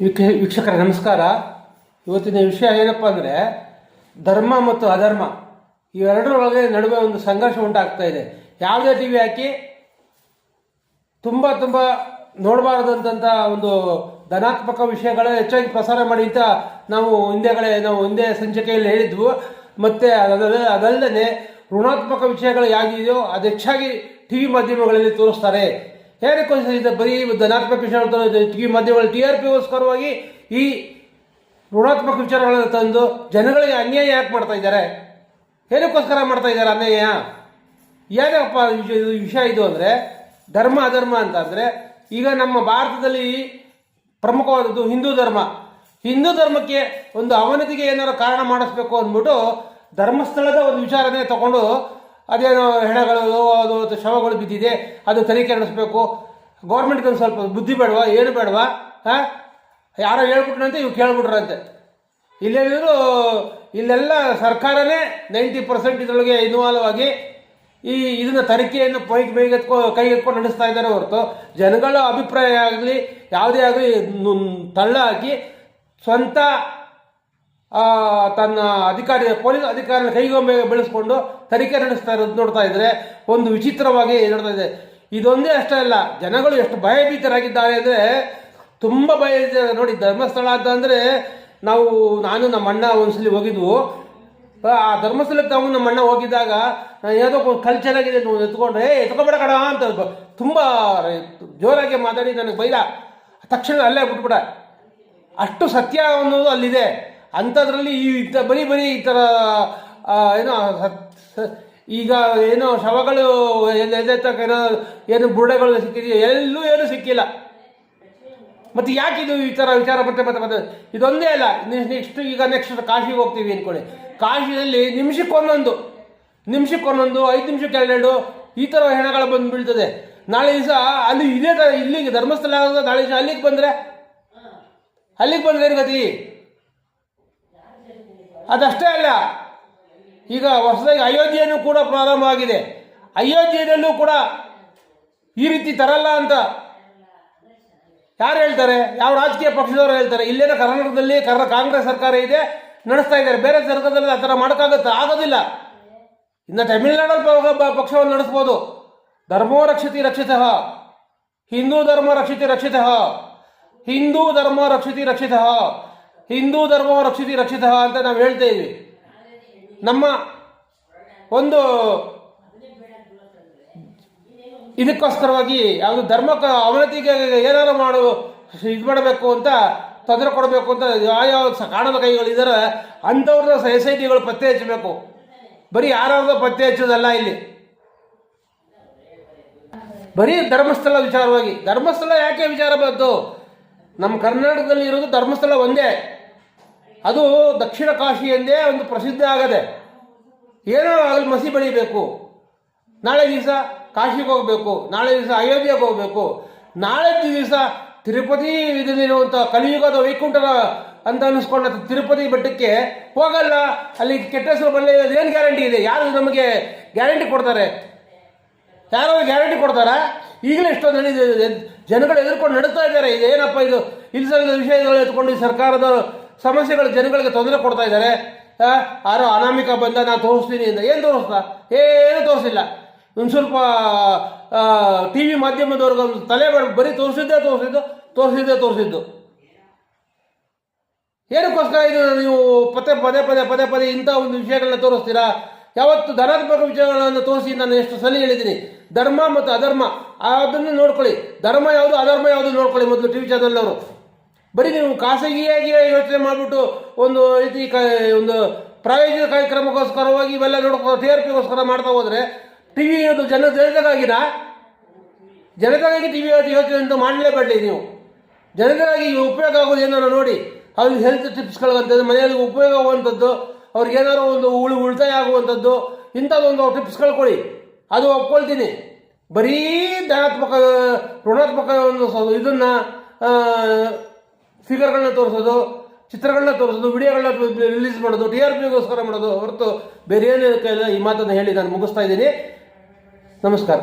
ವೀಕ್ಷ, ವೀಕ್ಷಕರ, ನಮಸ್ಕಾರ. ಇವತ್ತಿನ ವಿಷಯ ಏನಪ್ಪ ಅಂದರೆ, ಧರ್ಮ ಮತ್ತು ಅಧರ್ಮ, ಇವೆರಡರೊಳಗೆ ನಡುವೆ ಒಂದು ಸಂಘರ್ಷ ಉಂಟಾಗ್ತಾ ಇದೆ. ಯಾವುದೇ ಟಿ ವಿ ಹಾಕಿ ತುಂಬ ತುಂಬ ನೋಡಬಾರ್ದಂತಹ ಒಂದು ಧನಾತ್ಮಕ ವಿಷಯಗಳೇ ಹೆಚ್ಚಾಗಿ ಪ್ರಸಾರ ಮಾಡಿ ಅಂತ ನಾವು ಹಿಂದೆಗಳೇ, ನಾವು ಹಿಂದೆ ಸಂಚಿಕೆಯಲ್ಲಿ ಹೇಳಿದ್ವು. ಮತ್ತು ಅದಲ್ಲ ಅದಲ್ಲದೆ ಋಣಾತ್ಮಕ ವಿಷಯಗಳು ಯಾವಿದೆಯೋ ಅದು ಹೆಚ್ಚಾಗಿ ಟಿ ವಿ ಮಾಧ್ಯಮಗಳಲ್ಲಿ ತೋರಿಸ್ತಾರೆ. ಇದೆ ಬರೀ ಧನಾತ್ಮಕ ವಿಚಾರಗಳು ಟಿ ವಿ ಮಾಧ್ಯಮಗಳು ಟಿ ಆರ್ ಪಿಗೋಸ್ಕರವಾಗಿ ಈ ಋಣಾತ್ಮಕ ವಿಚಾರಗಳನ್ನು ತಂದು ಜನಗಳಿಗೆ ಅನ್ಯಾಯ ಯಾಕೆ ಮಾಡ್ತಾ ಇದ್ದಾರೆ? ಏನಕ್ಕೋಸ್ಕರ ಮಾಡ್ತಾ ಇದ್ದಾರೆ ಅನ್ಯಾಯ? ಇದು ವಿಷಯ ಇದು ಅಂದರೆ, ಧರ್ಮ ಅಧರ್ಮ ಅಂತ ಅಂದರೆ, ಈಗ ನಮ್ಮ ಭಾರತದಲ್ಲಿ ಪ್ರಮುಖವಾದದ್ದು ಹಿಂದೂ ಧರ್ಮ. ಹಿಂದೂ ಧರ್ಮಕ್ಕೆ ಒಂದು ಅವನತಿಗೆ ಏನಾದ್ರು ಕಾರಣ ಮಾಡಿಸ್ಬೇಕು ಅಂದ್ಬಿಟ್ಟು ಧರ್ಮಸ್ಥಳದ ಒಂದು ವಿಚಾರನೇ ತಗೊಂಡು ಅದೇನೋ ಹೆಣಗಳು ಅದು ಶವಗಳು ಬಿದ್ದಿದೆ, ಅದು ತನಿಖೆ ನಡೆಸಬೇಕು. ಗೌರ್ಮೆಂಟ್ಗೆ ಒಂದು ಸ್ವಲ್ಪ ಬುದ್ಧಿ ಬೇಡವಾ, ಏನು ಬೇಡವಾ ಹಾಂ ಯಾರೋ ಹೇಳ್ಬಿಟ್ರಂತೆ ಇವು ಕೇಳ್ಬಿಟ್ರಂತೆ. ಇಲ್ಲೇನಿದ್ರು ಇಲ್ಲೆಲ್ಲ ಸರ್ಕಾರನೇ ನೈಂಟಿ ಪರ್ಸೆಂಟ್ ಇದರೊಳಗೆ ಇನ್ವಾಲ್ವ್ ಆಗಿ ಈ ಇದನ್ನ ತನಿಖೆಯನ್ನು ಪೈ ಕೈಗೆತ್ಕೊ ಕೈಗೆತ್ಕೊಂಡು ನಡೆಸ್ತಾ ಇದ್ದಾರೆ ಹೊರತು. ಜನಗಳ ಅಭಿಪ್ರಾಯ ಆಗಲಿ, ಯಾವುದೇ ಆಗಲಿ ತಳ್ಳ ಹಾಕಿ ಸ್ವಂತ ತನ್ನ ಅಧಿಕಾರಿ, ಪೊಲೀಸ್ ಅಧಿಕಾರಿ ಕೈಗೊಮ್ಮೆ ಬೆಳೆಸ್ಕೊಂಡು ತನಿಖೆ ನಡೆಸ್ತಾ ಇರೋದು ನೋಡ್ತಾ ಇದ್ರೆ ಒಂದು ವಿಚಿತ್ರವಾಗಿ ನೋಡ್ತಾ ಇದೆ. ಇದೊಂದೇ ಅಷ್ಟೇ ಅಲ್ಲ, ಜನಗಳು ಎಷ್ಟು ಭಯಭೀತರಾಗಿದ್ದಾರೆ ಅಂದರೆ ತುಂಬ ಭಯ ನೋಡಿ, ಧರ್ಮಸ್ಥಳ ಅಂತ ಅಂದರೆ ನಾವು, ನಾನು, ನಮ್ಮ ಅಣ್ಣ ಒಂದ್ಸಲಿ ಹೋಗಿದ್ವು. ಆ ಧರ್ಮಸ್ಥಳಕ್ಕೆ ತಾವು ನಮ್ಮ ಅಣ್ಣ ಹೋಗಿದ್ದಾಗ ನಾನು ಯಾವುದೋ ಒಂದು ಆಗಿದೆ ನೀವು ಎತ್ಕೊಂಡ್ರೆ ಎತ್ಕೊಬೇಡ ಕಣ ಅಂತ ತುಂಬ ಜೋರಾಗಿ ಮಾತಾಡಿ ನನಗೆ ಬೈದ. ತಕ್ಷಣ ಅಲ್ಲೇ ಬಿಟ್ಬಿಡ ಅಷ್ಟು ಸತ್ಯ ಅನ್ನೋದು ಅಲ್ಲಿದೆ. ಅಂಥದ್ರಲ್ಲಿ ಈ ಬರೀ ಬರೀ ಈ ಥರ ಏನೋ ಈಗ ಏನೋ ಶವಗಳು ಏನೋ, ಏನು ಬುರುಡೆಗಳು ಸಿಕ್ಕಿದೆಯೋ, ಎಲ್ಲೂ ಏನೂ ಸಿಕ್ಕಿಲ್ಲ. ಮತ್ತು ಯಾಕೆ ಇದು ಈ ಥರ ವಿಚಾರ ಮತ್ತೆ ಮತ್ತೆ ಮತ್ತೆ? ಇದೊಂದೇ ಅಲ್ಲ ನೆಕ್ಸ್ಟ್ ಈಗ ನೆಕ್ಸ್ಟ್ ಕಾಶಿಗೆ ಹೋಗ್ತೀವಿ ಅಂದ್ಕೊಳ್ಳಿ ಕಾಶಿಯಲ್ಲಿ ನಿಮಿಷಕ್ಕೊಂದೊಂದು ನಿಮಿಷಕ್ಕೊಂದೊಂದು, ಐದು ನಿಮಿಷಕ್ಕೆ ಎರಡೆರಡು ಈ ಥರ ಹೆಣಗಳು ಬಂದು ಬೀಳ್ತದೆ. ನಾಳೆ ದಿವಸ ಅಲ್ಲಿ ಇದೇ ಥರ ಇಲ್ಲಿಗೆ ಧರ್ಮಸ್ಥಳ ನಾಳೆ ದಿವಸ ಅಲ್ಲಿಗೆ ಬಂದರೆ? ಅಲ್ಲಿಗೆ ಬಂದರೆ ಏನು ಗತಿ? ಅದಷ್ಟೇ ಅಲ್ಲ, ಈಗ ಹೊಸದಾಗಿ ಅಯೋಧ್ಯೆಯನ್ನು ಕೂಡ ಪ್ರಾರಂಭ ಆಗಿದೆ ಅಯೋಧ್ಯೆಯಲ್ಲೂ ಕೂಡ ಈ ರೀತಿ ತರಲ್ಲ ಅಂತ ಯಾರು ಹೇಳ್ತಾರೆ? ಯಾವ ರಾಜಕೀಯ ಪಕ್ಷದವರು ಹೇಳ್ತಾರೆ? ಇಲ್ಲೇನೋ ಕರ್ನಾಟಕದಲ್ಲಿ ಕರ್ನ ಕಾಂಗ್ರೆಸ್ ಸರ್ಕಾರ ಇದೆ, ನಡೆಸ್ತಾ ಇದ್ದಾರೆ. ಬೇರೆ ಸರ್ಕಾರದಲ್ಲಿ ಆ ಥರ ಮಾಡೋಕ್ಕಾಗುತ್ತೆ? ಆಗೋದಿಲ್ಲ. ಇನ್ನು ತಮಿಳುನಾಡಲ್ಲಿ ಪಕ್ಷವನ್ನು ನಡೆಸ್ಬೋದು. ಧರ್ಮೋ ರಕ್ಷತಿ ರಕ್ಷಿತಃ. ಹಿಂದೂ ಧರ್ಮ ರಕ್ಷಿತಿ ರಕ್ಷಿತಃ. ಹಿಂದೂ ಧರ್ಮ ರಕ್ಷಿತಿ ರಕ್ಷಿತಃ. ಹಿಂದೂ ಧರ್ಮವು ರಕ್ಷಿಸಿ ರಕ್ಷಿತ ಅಂತ ನಾವು ಹೇಳ್ತಾ ಇದ್ವಿ ನಮ್ಮ ಒಂದು ಇದಕ್ಕೋಸ್ಕರವಾಗಿ ಯಾವುದು ಧರ್ಮಕ್ಕೆ ಅವನತಿಗೆ ಏನಾರು ಮಾಡು, ಇದು ಮಾಡಬೇಕು ಅಂತ ತೊಂದರೆ ಕೊಡಬೇಕು ಅಂತ ಯಾವ ಯಾವ ಕಾಣದ ಕೈಗಳಿದ್ದಾರೆ ಅಂಥವ್ರನ್ನ ಎಸ್ ಐ ಟಿಗಳು ಪತ್ತೆ ಹಚ್ಚಬೇಕು ಬರೀ ಯಾರ್ಯಾರ್ದೋ ಪತ್ತೆ ಹಚ್ಚೋದಲ್ಲ ಇಲ್ಲಿ. ಬರೀ ಧರ್ಮಸ್ಥಳ ವಿಚಾರವಾಗಿ. ಧರ್ಮಸ್ಥಳ ಯಾಕೆ ವಿಚಾರ ಬಂತು? ನಮ್ಮ ಕರ್ನಾಟಕದಲ್ಲಿ ಇರೋದು ಧರ್ಮಸ್ಥಳ ಒಂದೇ. ಅದು ದಕ್ಷಿಣ ಕಾಶಿ ಎಂದೇ ಒಂದು ಪ್ರಸಿದ್ಧ ಆಗದೆ. ಏನೋ ಆಗಲಿ ಮಸಿ ಬೆಳಿಬೇಕು. ನಾಳೆ ದಿವಸ ಕಾಶಿಗೆ ಹೋಗಬೇಕು, ನಾಳೆ ದಿವಸ ಅಯೋಧ್ಯೆಗೆ ಹೋಗಬೇಕು. ನಾಳೆ ದಿವಸ ತಿರುಪತಿ ಇದರಲ್ಲಿರುವಂಥ ಕಲಿಯುಗದ ವೈಕುಂಠದ ಅಂತ ಅನ್ನಿಸ್ಕೊಂಡ ತಿರುಪತಿ ಬೆಟ್ಟಕ್ಕೆ ಹೋಗಲ್ಲ. ಅಲ್ಲಿ ಕೆಟ್ಟ ಹೆಸರು ಬರಲಿ ಏನು ಗ್ಯಾರಂಟಿ ಇದೆ? ಯಾರು ನಮಗೆ ಗ್ಯಾರಂಟಿ ಕೊಡ್ತಾರೆ? ಯಾರೋ ಗ್ಯಾರಂಟಿ ಕೊಡ್ತಾರಾ? ಈಗಲೇ ನಡೆದಿದೆ ಜನಗಳು ಎದುರ್ಕೊಂಡು ನಡೀತಾ ಇದ್ದಾರೆ. ಇದು ಏನಪ್ಪ ಇದು? ಇಲ್ಸದ ವಿಷಯಗಳು ಎತ್ಕೊಂಡು ಸರ್ಕಾರದ ಸಮಸ್ಯೆಗಳು ಜನಗಳಿಗೆ ತೊಂದರೆ ಕೊಡ್ತಾ ಇದ್ದಾರೆ. ಯಾರೋ ಅನಾಮಿಕ ಬಂದ ನಾನು ತೋರಿಸ್ತೀನಿ ಅಂತ. ಏನು ತೋರಿಸ್ತಾ? ಏನು ತೋರಿಸಿಲ್ಲ. ಒಂದು ಸ್ವಲ್ಪ ಟಿ ವಿ ಮಾಧ್ಯಮದವ್ರಿಗೆ ತಲೆ ಬರ್ ಬರೀ ತೋರಿಸಿದ್ದೇ ತೋರಿಸಿದ್ದು ತೋರಿಸಿದ್ದೇ ತೋರಿಸಿದ್ದು. ಏನಕ್ಕೋಸ್ಕರ ಇದು ನೀವು ಪದೇ ಪದೇ ಪದೇ ಪದೇ ಪದೇ ಇಂಥ ಒಂದು ವಿಷಯಗಳನ್ನ ತೋರಿಸ್ತೀರಾ? ಯಾವತ್ತು ಧನಾತ್ಮಕ ವಿಷಯಗಳನ್ನು ತೋರಿಸಿ ನಾನು ಎಷ್ಟು ಸಲ ಹೇಳಿದ್ದೀನಿ. ಧರ್ಮ ಮತ್ತು ಅಧರ್ಮ, ಅದನ್ನು ನೋಡ್ಕೊಳ್ಳಿ. ಧರ್ಮ ಯಾವುದು, ಅಧರ್ಮ ಯಾವುದು ನೋಡ್ಕೊಳ್ಳಿ ಮೊದಲು ಟಿ ವಿ ಚಾನಲ್ ಅವರು. ಬರೀ ನೀವು ಖಾಸಗಿಯಾಗಿ ಯೋಚನೆ ಮಾಡಿಬಿಟ್ಟು ಒಂದು ರೀತಿ ಒಂದು ಪ್ರಾಯೋಜಿತ ಕಾರ್ಯಕ್ರಮಕ್ಕೋಸ್ಕರವಾಗಿ ಇವೆಲ್ಲ ನೋಡ್ಕೊಂಡು ಟಿ ಆರ್ ಪಿಗೋಸ್ಕರ ಮಾಡ್ತಾ ಹೋದರೆ ಟಿ ವಿ ಅದು ಜನ ಜನತೆಗಾಗಿನ ಜನತೆಗಾಗಿ ಟಿ ವಿ ಯೋಚನೆ ಅಂತ ಮಾಡಲೇಬೇಡಿ ನೀವು. ಜನತೆಗಾಗಿ ಉಪಯೋಗ ಆಗೋದು ಏನಾರು ನೋಡಿ. ಅವ್ರಿಗೆ ಹೆಲ್ತ್ ಟಿಪ್ಸ್ಗಳಂಥದ್ದು ಮನೆಯಲ್ಲಿ ಉಪಯೋಗ ಆಗುವಂಥದ್ದು ಅವ್ರಿಗೆ ಏನಾದ್ರು ಒಂದು ಉಳು ಉಳಿತಾಯ ಆಗುವಂಥದ್ದು, ಇಂಥದ್ದೊಂದು ಟಿಪ್ಸ್ಗಳು ಕೊಡಿ ಅದು ಒಪ್ಕೊಳ್ತೀನಿ. ಬರೀ ಧನಾತ್ಮಕ, ಋಣಾತ್ಮಕ ಒಂದು ಇದನ್ನು ಫಿಗರ್ಗಳನ್ನ ತೋರಿಸೋದು, ಚಿತ್ರಗಳನ್ನ ತೋರಿಸೋದು ವಿಡಿಯೋಗಳನ್ನ ರಿಲೀಸ್ ಮಾಡೋದು ಟಿ ಆರ್ ಪಿಗೋಸ್ಕರ ಮಾಡೋದು ಹೊರತು ಬೇರೆ ಏನು ಈ ಮಾತನ್ನು ಹೇಳಿ ನಾನು ಮುಗಿಸ್ತಾ ಇದ್ದೀನಿ. ನಮಸ್ಕಾರ.